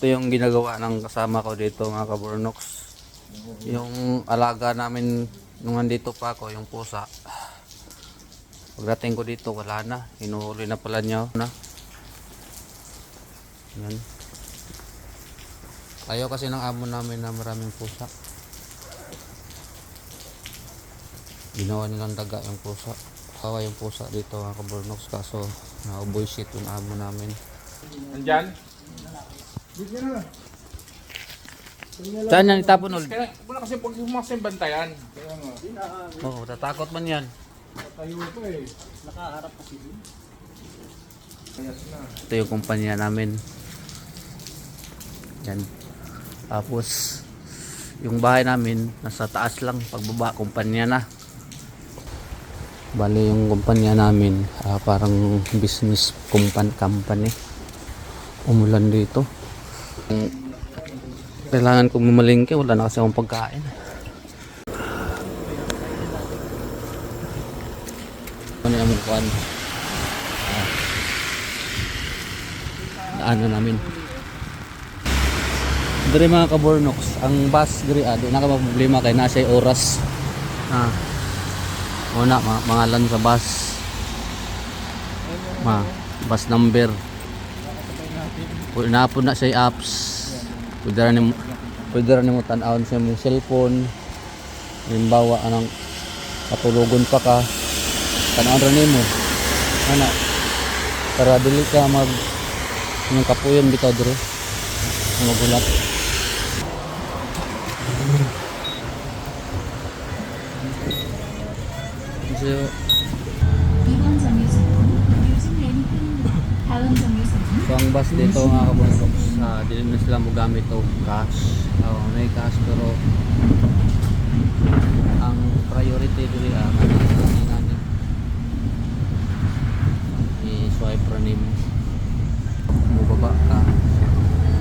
Ito yung ginagawa ng kasama ko dito mga kaburnox. Yung alaga namin nung nandito pa ako, yung pusa. Pagdating ko dito, wala na. Hinuhuli na pala niya na. Yan. Ayaw kasi ng amo namin na maraming pusa. Ginawa nilang daga yung pusa. Kawa yung pusa dito mga kaburnox kaso na-boy shit yung amo namin. Nandyan? Saan yan itapon ulit? Kaya, wala kasi pag yung mga bantayan. Oo, tatakot man yan. Tayo ito eh. Ito yung kumpanya namin. Yan. Tapos, yung bahay namin, nasa taas lang. Pagbaba, kumpanya na. Bali yung kumpanya namin, ah, parang business kumpan company. Umulan dito. Ang- Kailangan kong mamalingke, wala na kasi akong pagkain. Ano yung kuhan? ano namin. Diri mga kabornox, ang bus diri ah, di na ka problema kay nasa oras. Ah. Una mga pangalan sa bus. Ma, bus number. Pwede na sa apps. Pwede rin mo pwede rin mo tan-awon sa mong cellphone. Halimbawa anong katulugon pa ka. Tan-awon rin mo. Ano? Para dili ka mag yung kapuyon bitaw dire. Magulat. So, so ang bus dito mga kabuntok, uh, dili na sila mo gamit o cash. Oh, may cash pero ang priority dili ah kanang nani i-swipe ra nimo. Mubaba ka.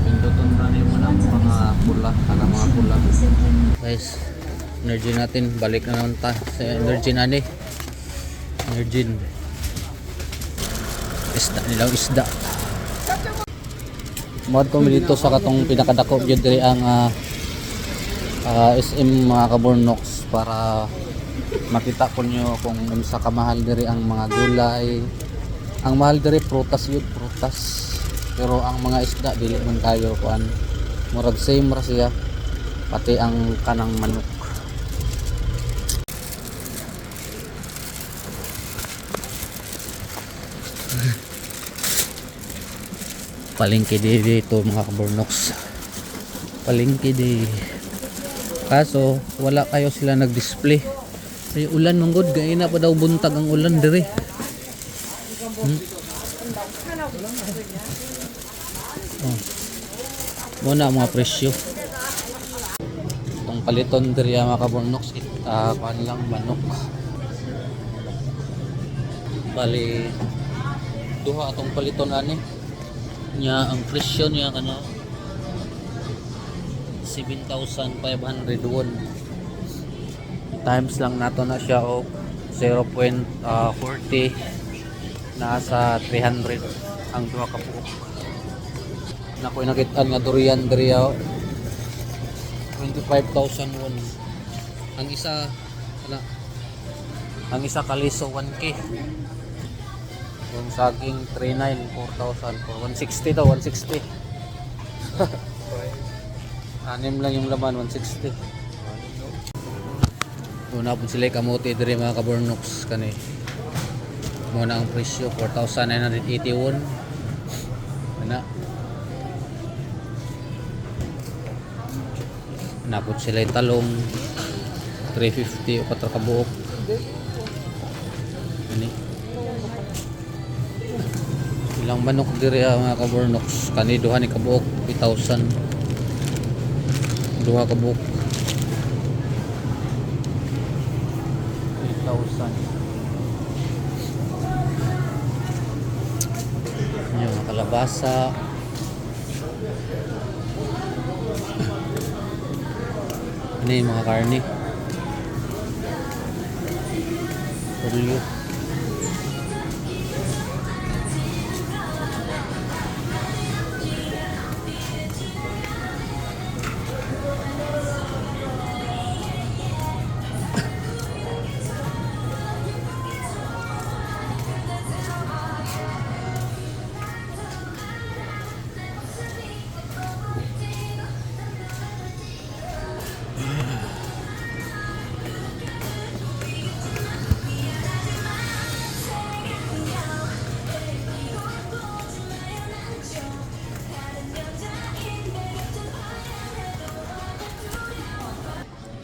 Pinduton ra nimo ng mga pula, kanang mga pula. Guys, energy natin balik na naman ta sa energy nani. Energy. Isda nilang isda. Mod kami dito sa katong pinakadako gyud diri ang ah, ah, SM mga kabornox para makita ko nyo kung unsa kamahal diri ang mga gulay. Ang mahal diri prutas yun, prutas. Pero ang mga isda dili man tayo kuan. Murag same ra siya pati ang kanang manok. Palengke di dito mga kabornox. Palengke di kaso wala kayo sila nag display ay ulan manggod gaina pa daw buntag ang ulan dire. Hmm? oh. muna mga presyo. Itong paliton dire mga kabornox. Uh, kuan lang manok. Bali duha atong paliton ani niya ang presyo niya kana 7,500 won. Times lang nato na siya og 0.40 nasa 300 ang duha ka buok nakoy nakita nga durian diri ah, 25,000 won. Ang isa ana ang isa kaliso 1k yung saging 39 4,000 for 160 daw 160 anim lang yung laman 160 una po sila kamote dire mga kabornox kani. Muna ang presyo 4,981 ana napot sila yung talong 350 o 4 kabuok ilang manok diri ah, mga kabornox kani duha ni kabuok 8,000 duha kabuok. 8,000 yung kalabasa ano yung mga karne? Tulyo.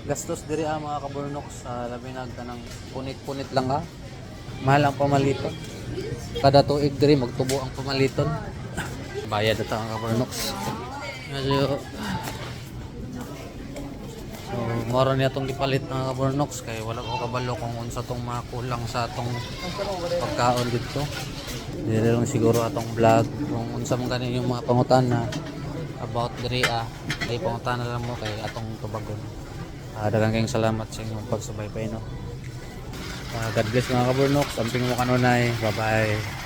Gastos diri ah mga kaburnok sa labi na ng punit-punit lang ha. Mahal ang pamaliton. Kada tuig diri magtubo ang pamaliton. Bayad ito ang kaburnok. Medyo So, moro niya itong gipalit ng kaburnox kay wala ko kabalo kung unsa tong mga kulang sa atong pagkaon dito. Dili lang siguro atong vlog kung unsa man kani yung mga pangutan na about diri ah. Ay pangutan na lang mo kay atong tubagon. Ah, daghang kayong salamat sa inyong pagsubaybay no. Ah, God bless mga kaburnox. Amping mo kanunay. Bye-bye.